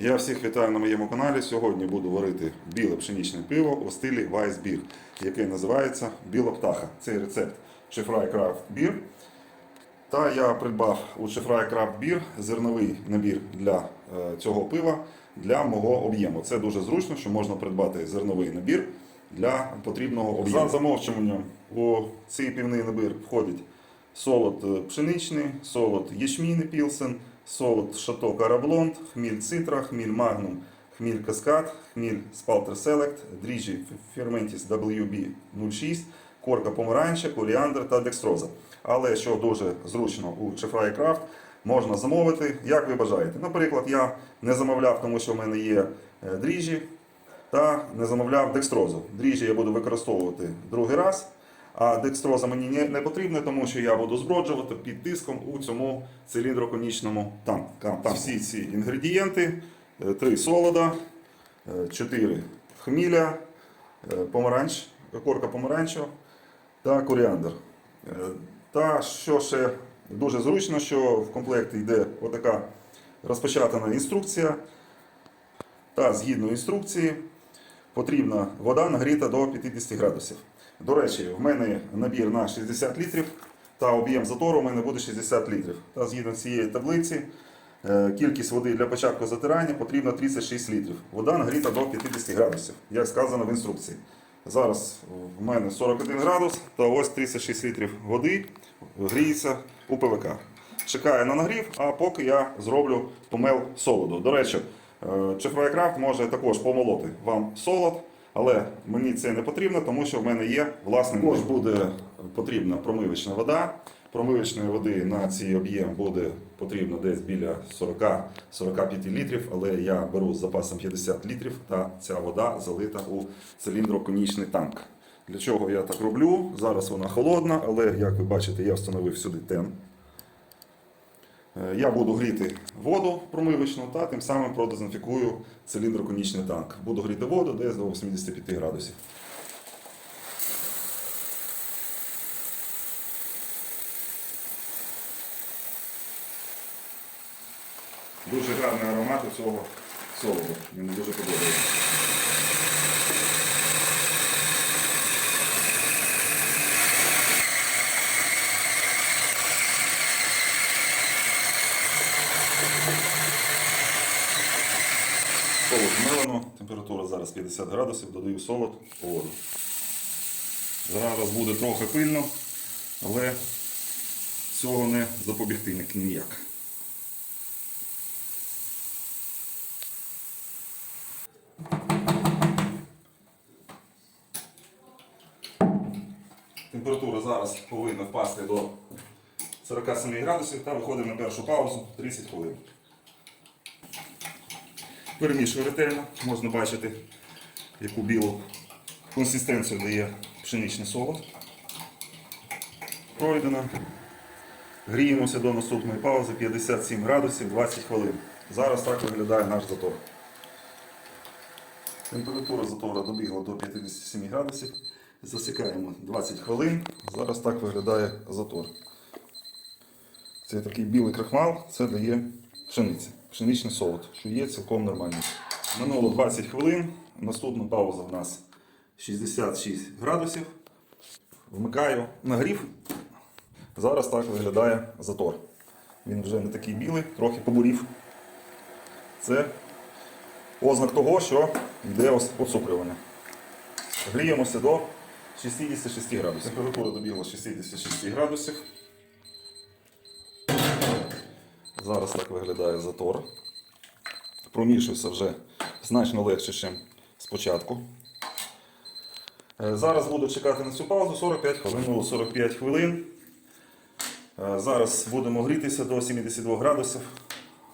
Я всіх вітаю на моєму каналі. Сьогодні буду варити біле пшеничне пиво у стилі Weissbier, яке називається Біла птаха. Цей рецепт Chefrai Craft Beer. Та я придбав у Chefrai Craft Beer зерновий набір для е, цього пива для мого об'єму. Це дуже зручно, що можна придбати зерновий набір для потрібного об'єму. За замовчуванням у цей півний набір входить солод е, пшеничний, солод ячмінний пілсен, солод шато караблонд, хміль цитра, хміль магнум, хміль каскад, хміль спалтер селект, дріжджі ферментіс WB06, корка помаранча, коріандр та декстроза. Але що дуже зручно у Chefrai Craft, можна замовити, як ви бажаєте. Наприклад, я не замовляв, тому що в мене є е, дріжджі, та не замовляв декстрозу. Дріжджі я буду використовувати другий раз. А декстроза мені не, не потрібна, тому що я буду зброджувати під тиском у цьому циліндроконічному танку. Там всі ці інгредієнти: е, три солода, е, чотири хміля, е, помаранч, корка помаранчу та коріандр. Та що ще дуже зручно, що в комплекті йде отака розпечатана інструкція. Та згідно інструкції потрібна вода нагріта до 50 градусів. До речі, в мене набір на 60 літрів, та об'єм затору у мене буде 60 літрів. Та згідно цієї таблиці, е, кількість води для початку затирання потрібна 36 літрів. Вода нагріта до 50 градусів, як сказано в інструкції. Зараз в мене 41 градус, та ось 36 літрів води гріється у ПВК. Чекаю на нагрів, а поки я зроблю помел солоду. До речі, Chefrai може також помолоти вам солод, але мені це не потрібно, тому що в мене є власний. Також буде потрібна промивочна вода. Промивочної води на цей об'єм буде потрібно десь біля 40-45 літрів, але я беру з запасом 50 літрів та ця вода залита у циліндроконічний танк. Для чого я так роблю? Зараз вона холодна, але як ви бачите, я встановив сюди тен. Е, Я буду гріти воду промивочну та тим самим продезінфікую циліндроконічний танк. Буду гріти воду десь до 85 градусів. Дуже гарний аромат у цього солоду. Мені дуже подобається. Солод змелено, температура зараз 50 градусів, додаю солод у воду. Зараз буде трохи пильно, але цього не запобігти ніяк. Температура зараз повинна впасти до 47 градусів та виходимо на першу паузу 30 хвилин. Перемішую ретельно, можна бачити, яку білу консистенцію дає пшеничний солод. Пройдено. Гріємося до наступної паузи 57 градусів 20 хвилин. Зараз так виглядає наш затор. Температура затора добігла до 57 градусів. Засікаємо 20 хвилин. Зараз так виглядає затор. Це такий білий крахмал, це дає пшениця, пшеничний солод, що є цілком нормально. Минуло 20 хвилин. Наступна пауза в нас 66 градусів. Вмикаю нагрів. Зараз так виглядає затор. Він вже не такий білий, трохи побурів. Це ознак того, що йде оцукрювання. Гріємося до 66 градусів. Температура добігла 66 градусів. Зараз так виглядає затор. Промішується вже значно легше, ніж спочатку. Е, Зараз буду чекати на цю паузу 45 хвилин. 45 хвилин. Е, Зараз будемо грітися до 72 градусів.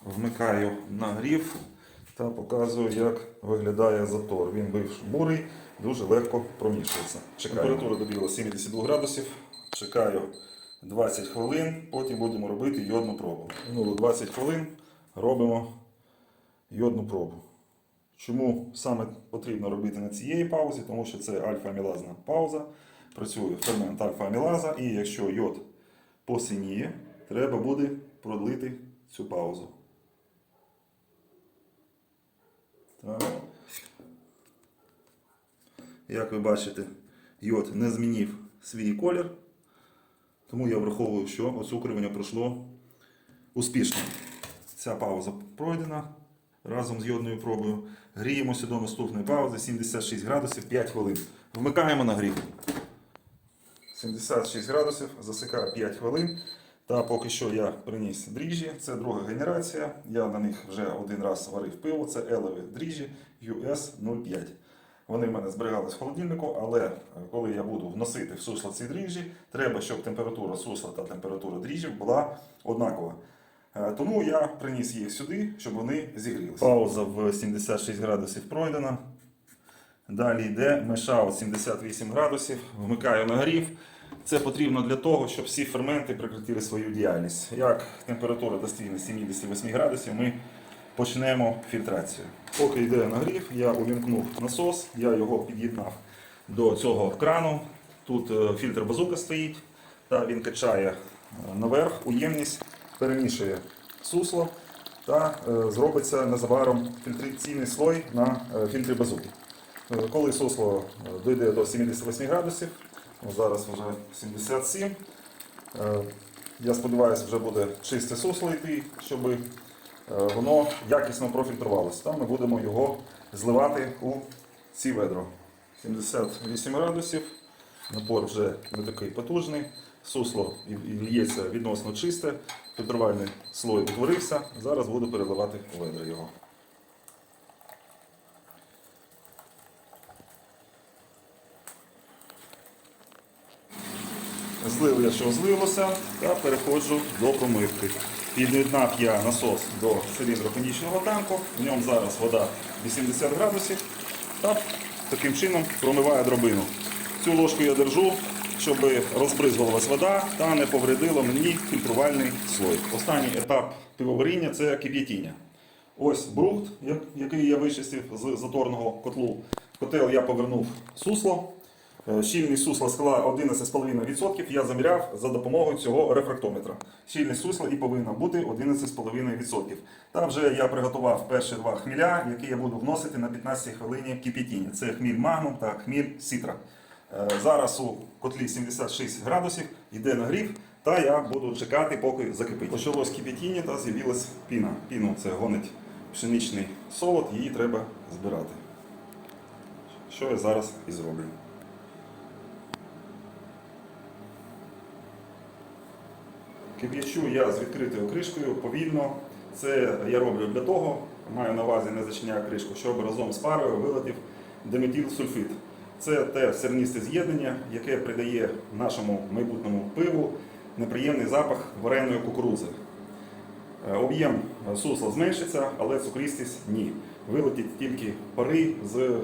Вмикаю нагрів та показую, як виглядає затор. Він бивш бурий, дуже легко промішується. Чекаю. Температура добігла 72 градусів. Чекаю 20 хвилин, потім будемо робити йодну пробу. Минуло 20 хвилин, робимо йодну пробу. Чому саме потрібно робити на цієї паузі? Тому що це альфа-амілазна пауза. Працює фермент альфа-амілаза, і якщо йод посиніє, треба буде продлити цю паузу. Так. Як ви бачите, йод не змінив свій колір, тому я враховую, що оцукрювання пройшло успішно. Ця пауза пройдена разом з йодною пробою. Гріємося до наступної паузи 76 градусів 5 хвилин. Вмикаємо нагрів. 76 градусів, засикаю 5 хвилин. Та поки що я приніс дріжджі, це друга генерація. Я на них вже один раз варив пиво, це елеві дріжджі US 05. Вони в мене зберігались в холодильнику, але е, коли я буду вносити в сусло ці дріжджі, треба, щоб температура сусла та температура дріжджів була однакова. Е, Тому я приніс їх сюди, щоб вони зігрілися. Пауза в 76 градусів пройдена. Далі йде мешаут 78 градусів, вмикаю нагрів. Це потрібно для того, щоб всі ферменти прекратили свою діяльність. Як температура достигне 78 градусів, ми почнемо фільтрацію. Поки йде нагрів, я увімкнув насос, я його під'єднав до цього крану. Тут е, фільтр базука стоїть, та він качає е, наверх уємність, перемішує сусло та е, зробиться незабаром фільтраційний слой на е, фільтрі базуки. Е, Коли сусло дійде до 78 градусів, ну, зараз вже 77, е, я сподіваюся, вже буде чисте сусло йти, щоб воно якісно профільтрувалося. Там ми будемо його зливати у ці ведро. 78 градусів, напор вже не такий потужний, сусло лється відносно чисте, фільтрувальний слой утворився. Зараз буду переливати ведра його. Злив я, що злилося, та переходжу до промивки. Під'єднав я насос до циліндроконічного танку, в ньому зараз вода 80 градусів та таким чином промиваю дробину. Цю ложку я держу, щоб розбризгувалась вода та не повредило мені фільтрувальний слой. Останній етап пивоваріння це кип'ятіння. Ось брухт, який я вичистив з заторного котлу. Котел я повернув сусло. Е, Щільність сусла скла 11,5%. Я заміряв за допомогою цього рефрактометра. Щільність сусла і повинна бути 11,5%. Та вже я приготував перші два хміля, які я буду вносити на 15 хвилині кип'ятіння. Це хміль магнум та хміль сітра. Е, Зараз у котлі 76 градусів, йде нагрів, та я буду чекати, поки закипить. Почалось кип'ятіння та з'явилась піна. Піну це гонить пшеничний солод, її треба збирати. Що я зараз і зроблю. Кип'ячу я з відкритою кришкою повільно. Це я роблю для того, маю на увазі не зачиняю кришку, щоб разом з парою вилетів диметилсульфид. Це те серністе з'єднання, яке придає нашому майбутньому пиву неприємний запах вареної кукурудзи. Е, Об'єм сусла зменшиться, але цукристість ні. Вилетять тільки пари з е,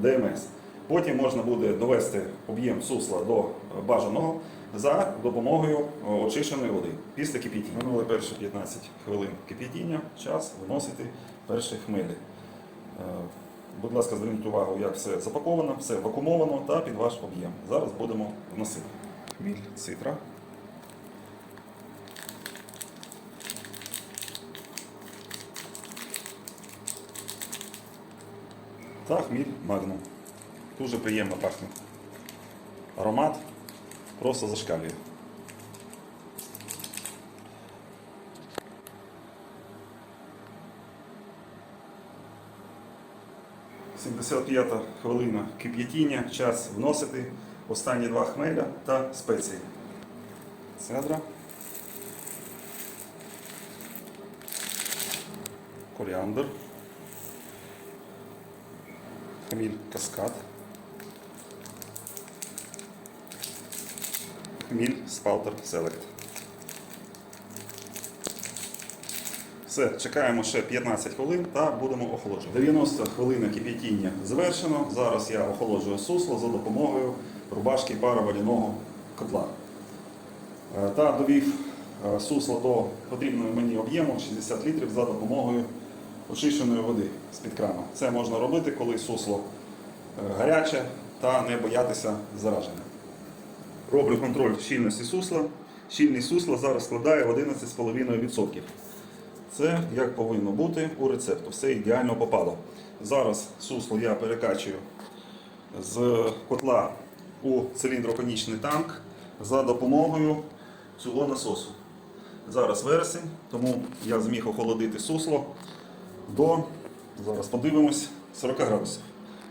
ДМС. Потім можна буде довести об'єм сусла до е, бажаного за допомогою очищеної води після кип'ятіння. Минули перші 15 хвилин кип'ятіння, час виносити перші хмелі. Будь ласка, зверніть увагу, як все запаковано, все вакуумовано та під ваш об'єм. Зараз будемо вносити. Хміль цитра. та хміль магнум. Дуже приємно пахне. Аромат просто зашкалює. Сімдесят п'ята хвилина кип'ятіння, час вносити останні два хмеля та спеції. Цедра. Коріандр. Хміль Каскад. Хміль Спалтер Селект. Все, чекаємо ще 15 хвилин та будемо охолоджувати. 90 хвилин кип'ятіння завершено. Зараз я охолоджую сусло за допомогою рубашки пароваряного котла. Е, Та довів е, сусло до потрібного мені об'єму 60 літрів за допомогою очищеної води з-під крану. Це можна робити, коли сусло е, гаряче та не боятися зараження. Роблю контроль щільності сусла. Щільність сусла зараз складає 11,5%. Це як повинно бути у рецепту. Все ідеально попало. Зараз сусло я перекачую з котла у циліндроконічний танк за допомогою цього насосу. Зараз вересень, тому я зміг охолодити сусло до, зараз подивимось, 40 градусів.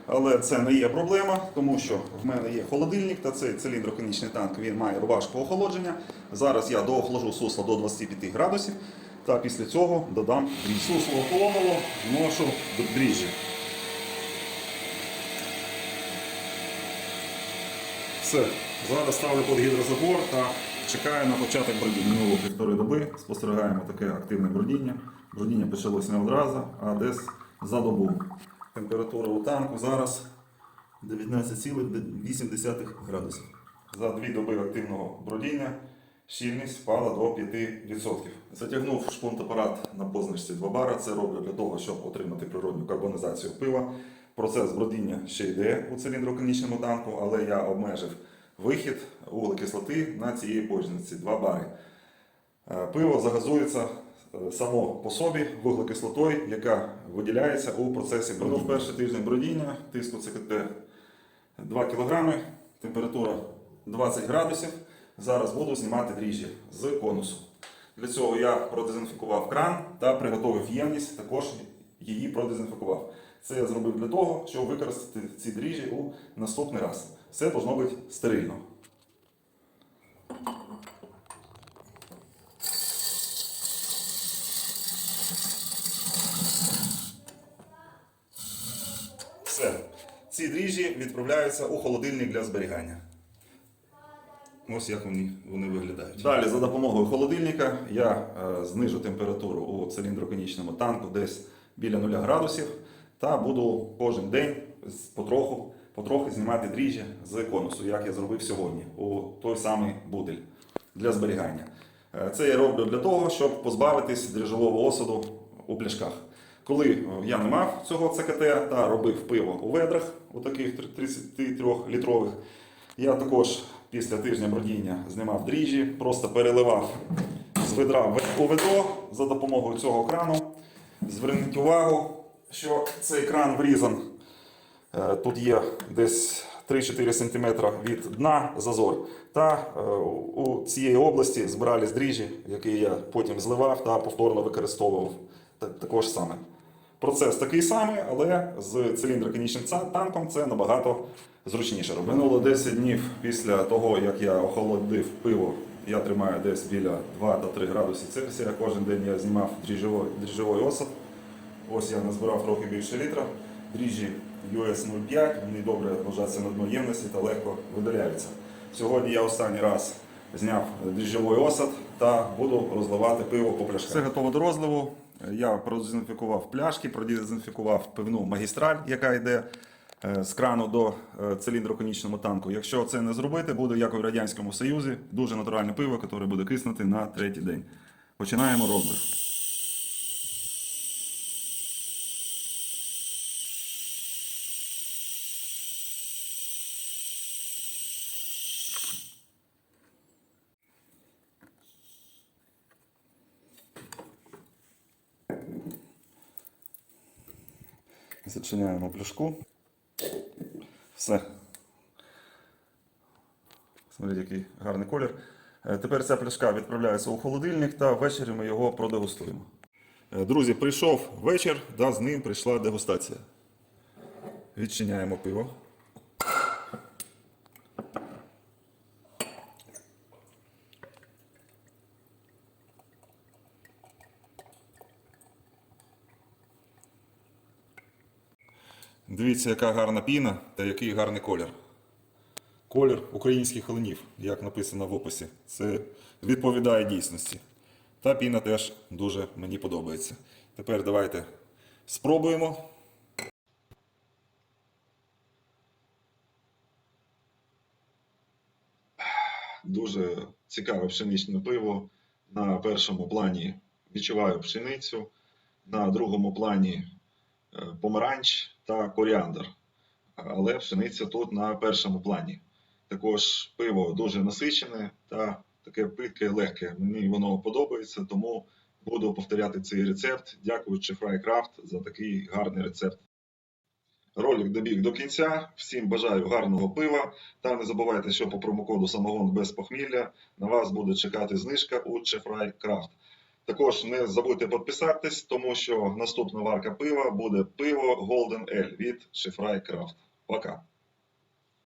Але це не є проблема, тому що в мене є холодильник та цей циліндроконічний танк він має рубашку охолодження. Зараз я доохолоджу сусло до 25 градусів та після цього додам дріжджі. Сусло охолонуло, вношу до дріжджі. Все, зараз ставлю під гідрозабор та чекаю на початок бродіння. Минуло півтори доби спостерігаємо таке активне бродіння. Бродіння почалося не одразу, а десь за добу. Температура у танку зараз 19,8 градусів. За дві доби активного бродіння щільність впала до 5%. Затягнув шпунт-апарат на позначці 2 бара. Це роблю для того, щоб отримати природню карбонізацію пива. Процес бродіння ще йде у циліндроконічному танку, але я обмежив вихід вуглекислоти на цієї позначці 2 бари. Е, Пиво загазується е, само по собі вуглекислотою, яка виділяється у процесі бродіння. В перший тиждень бродіння тиску ЦКТ 2 кг, температура 20 градусів. Зараз буду знімати дріжджі з конусу. Для цього я продезінфікував кран та приготовив ємність, також її продезінфікував. Це я зробив для того, щоб використати ці дріжджі у наступний раз. Все должно бути стерильно. Все. Ці дріжджі відправляються у холодильник для зберігання. Ось як вони, вони виглядають. Далі, за допомогою холодильника, я е, знижу температуру у циліндроконічному танку десь біля 0 градусів та буду кожен день потроху, потроху знімати дріжджі з конусу, як я зробив сьогодні, у той самий бутиль для зберігання. Е, Це я роблю для того, щоб позбавитись дріжджового осаду у пляшках. Коли е, я не мав цього ЦКТ та робив пиво у ведрах, у таких 33-літрових, я також після тижня бродіння знімав дріжджі, просто переливав з ведра у ведро за допомогою цього крану. Зверніть увагу, що цей кран врізан. Е, Тут є десь 3-4 см від дна зазор. Та е, у цієї області збирались дріжджі, які я потім зливав та повторно використовував також саме. Процес такий самий, але з циліндроконічним танком це набагато зручніше робити. Минуло 10 днів після того, як я охолодив пиво. Я тримаю десь біля 2 до 3 градуси Цельсія. Кожен день я знімав дріжджовий, дріжджовий осад. Ось я назбирав трохи більше літра. Дріжджі US 05, вони добре ложаться на дно ємності та легко видаляються. Сьогодні я останній раз зняв дріжджовий осад та буду розливати пиво по пляшках. Все готово до розливу. Я продезінфікував пляшки, продезінфікував пивну магістраль, яка йде з крану до е, циліндроконічному танку. Якщо це не зробити, буде як у Радянському Союзі, дуже натуральне пиво, яке буде киснути на третій день. Починаємо розлив. Зачиняємо пляшку. Все. Смотрите, який гарний колір. Е, Тепер ця пляшка відправляється у холодильник та ввечері ми його продегустуємо. Е, Друзі, прийшов вечір, да, з ним прийшла дегустація. Відчиняємо пиво. Дивіться, яка гарна піна та який гарний колір. Колір українських оленів, як написано в описі. Це відповідає дійсності. Та піна теж дуже мені подобається. Тепер давайте спробуємо. Дуже цікаве пшеничне пиво. На першому плані відчуваю пшеницю, на другому плані е, помаранч та коріандр. Але пшениця тут на першому плані. Також пиво дуже насичене та таке питке, легке. Мені воно подобається, тому буду повторяти цей рецепт. Дякуючи Фрайкрафт за такий гарний рецепт. ролик добіг до кінця. Всім бажаю гарного пива. Та не забувайте, що по промокоду самогон без похмілля на вас буде чекати знижка у Chefry Craft. Також не забудьте підписатись, тому що наступна варка пива буде пиво Golden Ale від Шифрай Крафт. Пока!